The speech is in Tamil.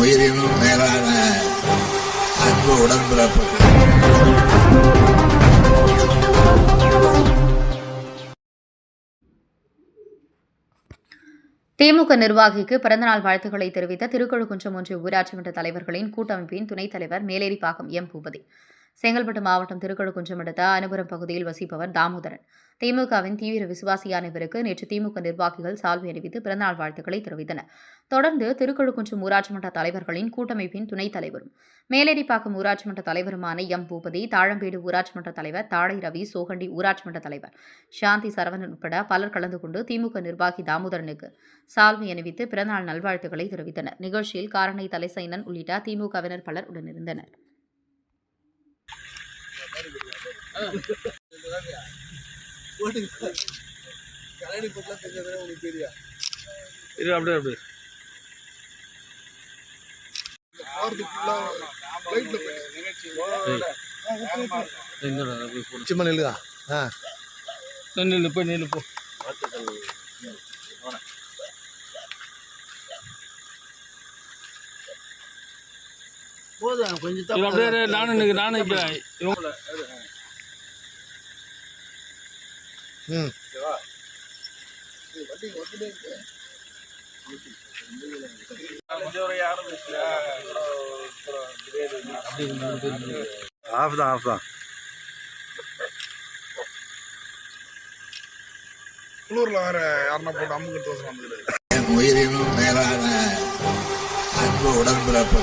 உயிரினும் மேலான அன்பு உடன்பிறப்பு திமுக நிர்வாகிக்கு பிறந்தநாள் வாழ்த்துக்களை தெரிவித்த திருக்கழுக்குன்றம் ஒன்றிய ஊராட்சி மன்ற தலைவர்களின் கூட்டமைப்பின் துணைத் தலைவர் மேலேரிப்பாக்கம் எம் பூபதி. செங்கல்பட்டு மாவட்டம் திருக்கழுக்குன்றம் அடுத்த அனுபுரம் பகுதியில் வசிப்பவர் தாமோதரன். திமுகவின் தீவிர விசுவாசியான இவருக்கு நேற்று திமுக நிர்வாகிகள் சால்வை அணிவித்து பிறந்தநாள் வாழ்த்துக்களை தெரிவித்தனர். தொடர்ந்து திருக்கழுக்குன்றம் ஊராட்சி மன்ற தலைவர்களின் கூட்டமைப்பின் துணைத் தலைவரும் மேலேரிப்பாக்கம் ஊராட்சி மன்ற தலைவருமான எம். பூபதி தாழம்பேடு ஊராட்சி மன்ற தலைவர் தாழை ரவி சோகண்டி ஊராட்சி மன்ற தலைவர் சாந்தி சரவணன் உட்பட பலர் கலந்து கொண்டு திமுக நிர்வாகி தாமோதரனுக்கு சால்வை அணிவித்து பிறந்தநாள் நல்வாழ்த்துக்களை தெரிவித்தனர். நிகழ்ச்சியில் காரணை தலைசைனன் உள்ளிட்ட திமுகவினர் பலர் உடனிருந்தனர். இரு அப்படியே அப்படியே. சும்மா நில்லுதா ஆ. நில்லு போய் நில்லு போ. போதும் கொஞ்சம் இரு, அப்படியே இரு, ம். ஆஃப் தான் ஆஃப் தான். குளூர்ல வேற யாருன்னா போட்டு அமுக்கு தோசை என் உயிரினும் மேலான அன்பு உடன்பிறப்பு